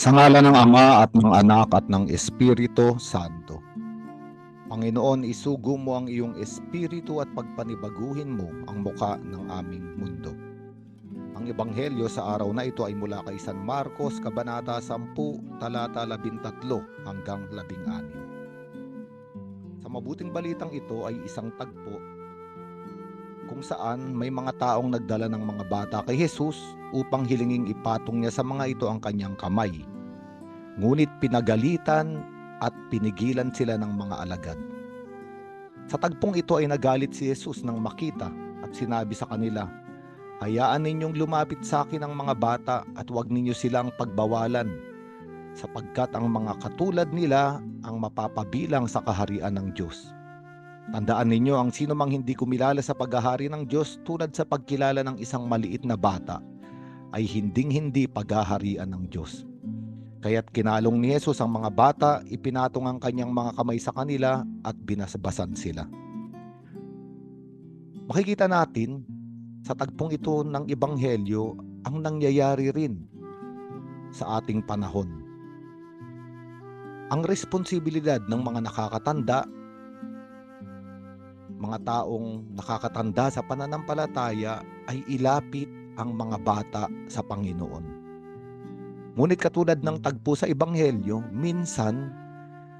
Sa ngala ng Ama at ng Anak at ng Espiritu Santo. Panginoon, isugo mo ang iyong espiritu at pagpanibaguhin mo ang muka ng aming mundo. Ang ebanghelyo sa araw na ito ay mula kay San Marcos, Kabanata 10, talata 13 hanggang 16. Sa mabuting balitang ito ay isang tagpo kung saan may mga taong nagdala ng mga bata kay Jesus upang hilinging ipatong niya sa mga ito ang kanyang kamay. Ngunit pinagalitan at pinigilan sila ng mga alagad. Sa tagpong ito ay nagalit si Jesus nang makita at sinabi sa kanila, Hayaan ninyong lumapit sa akin ang mga bata at huwag ninyo silang pagbawalan sapagkat ang mga katulad nila ang mapapabilang sa kaharian ng Diyos. Tandaan ninyo ang sino mang hindi kumilala sa paghahari ng Diyos tulad sa pagkilala ng isang maliit na bata ay hinding-hindi paghaharian ng Diyos. Kaya't kinalong ni Jesus ang mga bata, ipinatong ang kanyang mga kamay sa kanila at binasbasan sila. Makikita natin sa tagpong ito ng Ebanghelyo ang nangyayari rin sa ating panahon. Ang responsibilidad ng mga nakakatanda mga taong nakakatanda sa pananampalataya ay ilapit ang mga bata sa Panginoon. Ngunit katulad ng tagpo sa Ebanghelyo, minsan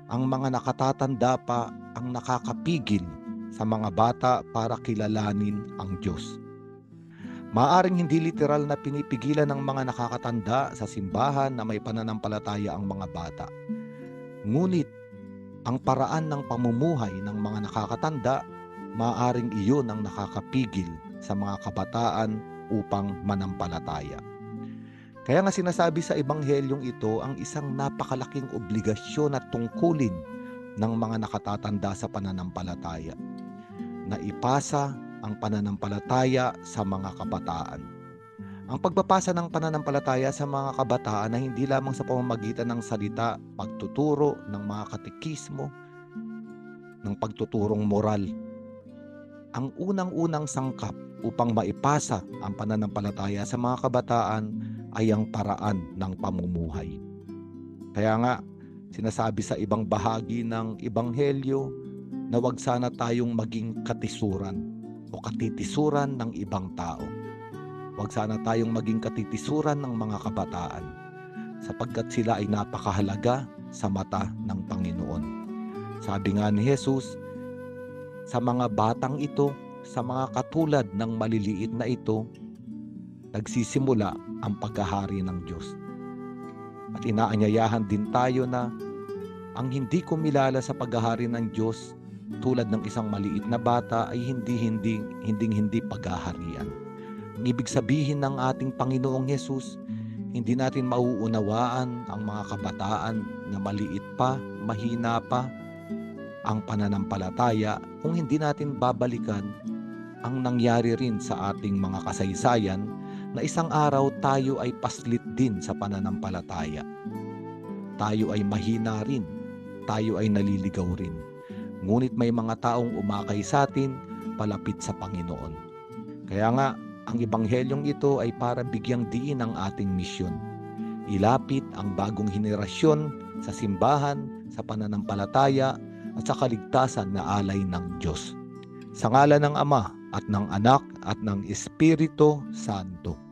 ang mga nakatatanda pa ang nakakapigil sa mga bata para kilalanin ang Diyos. Maaring hindi literal na pinipigilan ng mga nakakatanda sa simbahan na may pananampalataya ang mga bata. Ngunit ang paraan ng pamumuhay ng mga nakakatanda maaring iyon ang nakakapigil sa mga kabataan upang manampalataya. Kaya nga sinasabi sa ebanghelyong ito ang isang napakalaking obligasyon at tungkulin ng mga nakatatanda sa pananampalataya na ipasa ang pananampalataya sa mga kabataan. Ang pagpapasa ng pananampalataya sa mga kabataan ay hindi lamang sa pamamagitan ng salita, pagtuturo ng mga katekismo, ng pagtuturong moral ang unang-unang sangkap upang maipasa ang pananampalataya sa mga kabataan ay ang paraan ng pamumuhay. Kaya nga, sinasabi sa ibang bahagi ng Ebanghelyo na wag sana tayong maging katisuran o katitisuran ng ibang tao. Wag sana tayong maging katitisuran ng mga kabataan sapagkat sila ay napakahalaga sa mata ng Panginoon. Sabi nga ni Jesus, sa mga batang ito, sa mga katulad ng maliliit na ito, nagsisimula ang pagkahari ng Diyos. At inaanyayahan din tayo na ang hindi kumilala sa paghahari ng Diyos tulad ng isang maliit na bata ay hindi hindi hindi hindi paghaharian. Ang ibig sabihin ng ating Panginoong Yesus, hindi natin mauunawaan ang mga kabataan na maliit pa, mahina pa, ang pananampalataya kung hindi natin babalikan ang nangyari rin sa ating mga kasaysayan na isang araw tayo ay paslit din sa pananampalataya. Tayo ay mahina rin, tayo ay naliligaw rin. Ngunit may mga taong umakay sa atin palapit sa Panginoon. Kaya nga, ang ebanghelyong ito ay para bigyang diin ang ating misyon. Ilapit ang bagong henerasyon sa simbahan, sa pananampalataya, at sa kaligtasan na alay ng Diyos. Sa ngala ng Ama at ng Anak at ng Espiritu Santo.